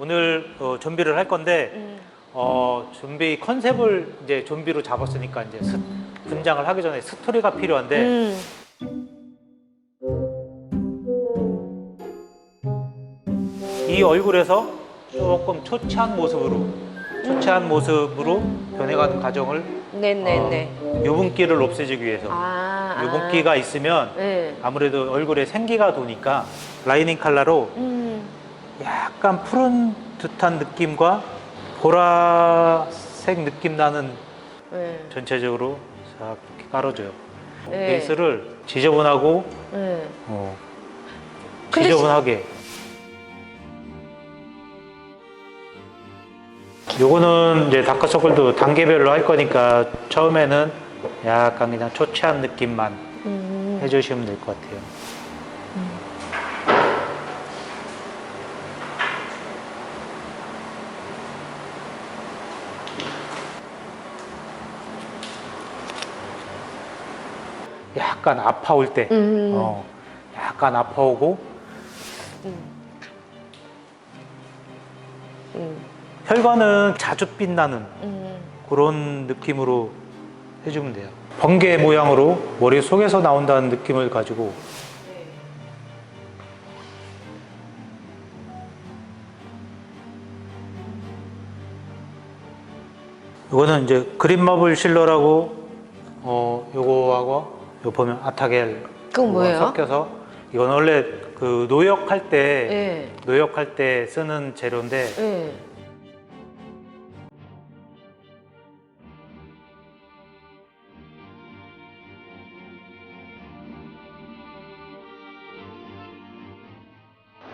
오늘 어, 좀비를 할 건데 음. 어, 좀비 컨셉을 이제 좀비로 잡았으니까 이제 스, 분장을 하기 전에 스토리가 필요한데 음. 이 얼굴에서 조금 초췌한 모습으로 초췌한 모습으로 변해가는 과정을 네네네. 유분기를 없애주기 위해서 아. 아. 유분기가 있으면 네. 아무래도 얼굴에 생기가 도니까 라이닝 컬러로 음. 약간 푸른 듯한 느낌과 보라색 느낌 나는 네. 전체적으로 싹 이렇게 깔아줘요. 네. 베이스를 지저분하고 네. 어, 근데 지저분하게. 요거는 이제 다크서클도 단계별로 할 거니까 처음에는 약간 그냥 초췌한 느낌만 음. 해주시면 될 것 같아요. 약간 아파올 때, 음. 어, 약간 아파오고 음. 혈관은 자주 빛나는 음. 그런 느낌으로 해주면 돼요. 번개 모양으로 머리 속에서 나온다는 느낌을 가지고 이거는 이제 그린마블 실러라고 어 요거하고 요 보면 아타겔 그건 뭐예요? 섞여서 이건 원래 그 노역할 때 네. 노역할 때 쓰는 재료인데 네.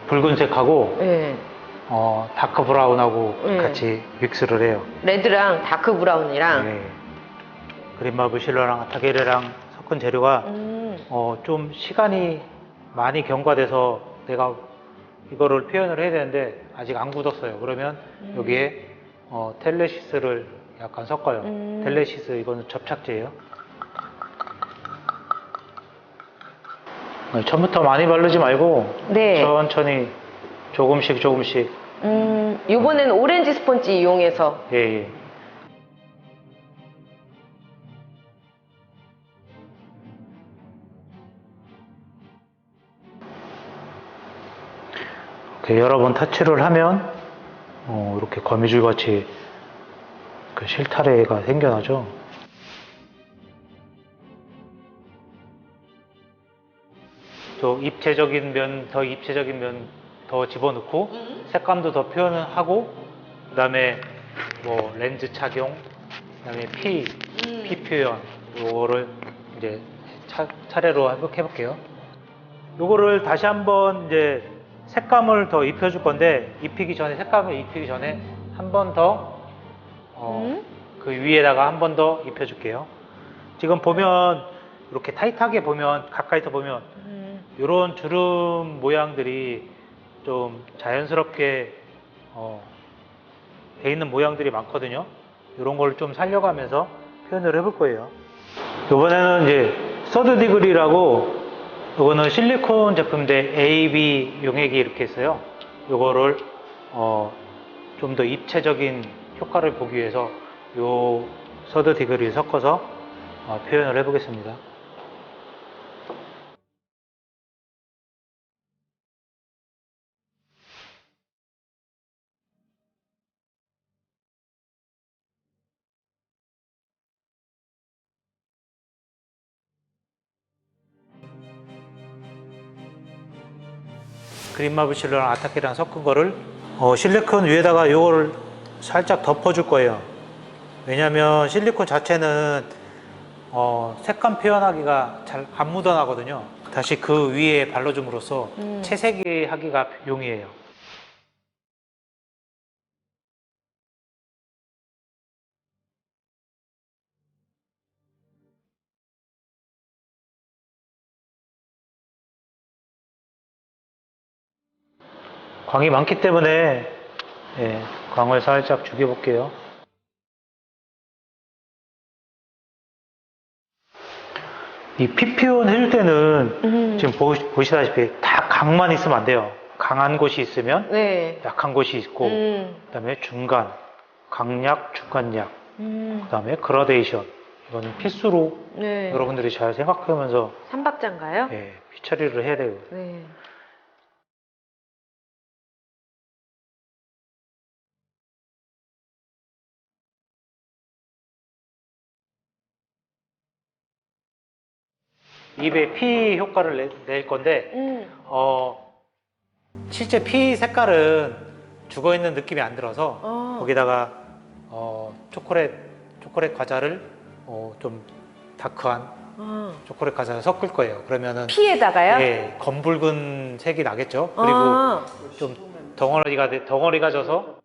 붉은색하고 네. 어, 다크 브라운하고 네. 같이 믹스를 해요. 레드랑 다크 브라운이랑. 네. 그린마블 실러랑 아타게르랑 섞은 재료가 음. 어, 좀 시간이 많이 경과돼서 내가 이거를 표현을 해야 되는데 아직 안 굳었어요. 그러면 여기에 어, 텔레시스를 약간 섞어요. 음. 텔레시스 이거는 접착제예요. 어, 처음부터 많이 바르지 말고 네. 천천히 조금씩 조금씩 음. 요번에는 오렌지 스펀지 이용해서. 예, 예. 여러 번 터치를 하면 어, 이렇게 거미줄 같이 그 실타래가 생겨나죠. 또 입체적인 면, 더 입체적인 면 더 집어넣고 색감도 더 표현을 하고 그다음에 뭐 렌즈 착용, 그다음에 피, 피 표현 요거를 이제 차, 차례로 해볼- 해볼게요. 요거를 다시 한번 이제 색감을 더 입혀줄 건데 입히기 전에 색감을 입히기 전에 한 번더 어, 음? 그 위에다가 한 번 더 입혀줄게요. 지금 보면 이렇게 타이트하게 보면 가까이서 보면 음. 이런 주름 모양들이 좀 자연스럽게 어, 돼 있는 모양들이 많거든요. 이런 걸 좀 살려가면서 표현을 해볼 거예요. 이번에는 이제 서드 디그리라고 이거는 실리콘 제품인데 AB 용액이 이렇게 있어요. 이거를 어, 좀 더 입체적인 효과를 보기 위해서 요 서드 디그리 섞어서 어, 표현을 해보겠습니다. 그린마블 실러랑 아타케랑 섞은 거를 어, 실리콘 위에다가 요거를 살짝 덮어줄 거예요. 왜냐면 실리콘 자체는 어, 색감 표현하기가 잘 안 묻어나거든요. 다시 그 위에 발라줌으로써 음. 채색이 하기가 용이해요. 광이 많기 때문에 예, 광을 살짝 죽여볼게요. 이피 표현 해줄 때는 음. 지금 보, 보시다시피 다 각만 있으면 안 돼요. 강한 곳이 있으면 네. 약한 곳이 있고 음. 그다음에 중간, 강약, 중간약, 음. 그다음에 그라데이션 이건 필수로 네. 여러분들이 잘 생각하면서 삼박자인가요? 예, 휘처리를 해야 돼요. 네. 입에 피 효과를 내, 낼 건데 음. 어, 실제 피 색깔은 죽어 있는 느낌이 안 들어서 어. 거기다가 어, 초콜릿 초콜릿 과자를 어, 좀 다크한 어. 초콜릿 과자를 섞을 거예요. 그러면은 피에다가요? 예, 검붉은 색이 나겠죠. 그리고 아. 좀 덩어리가 돼- 덩어리가 져서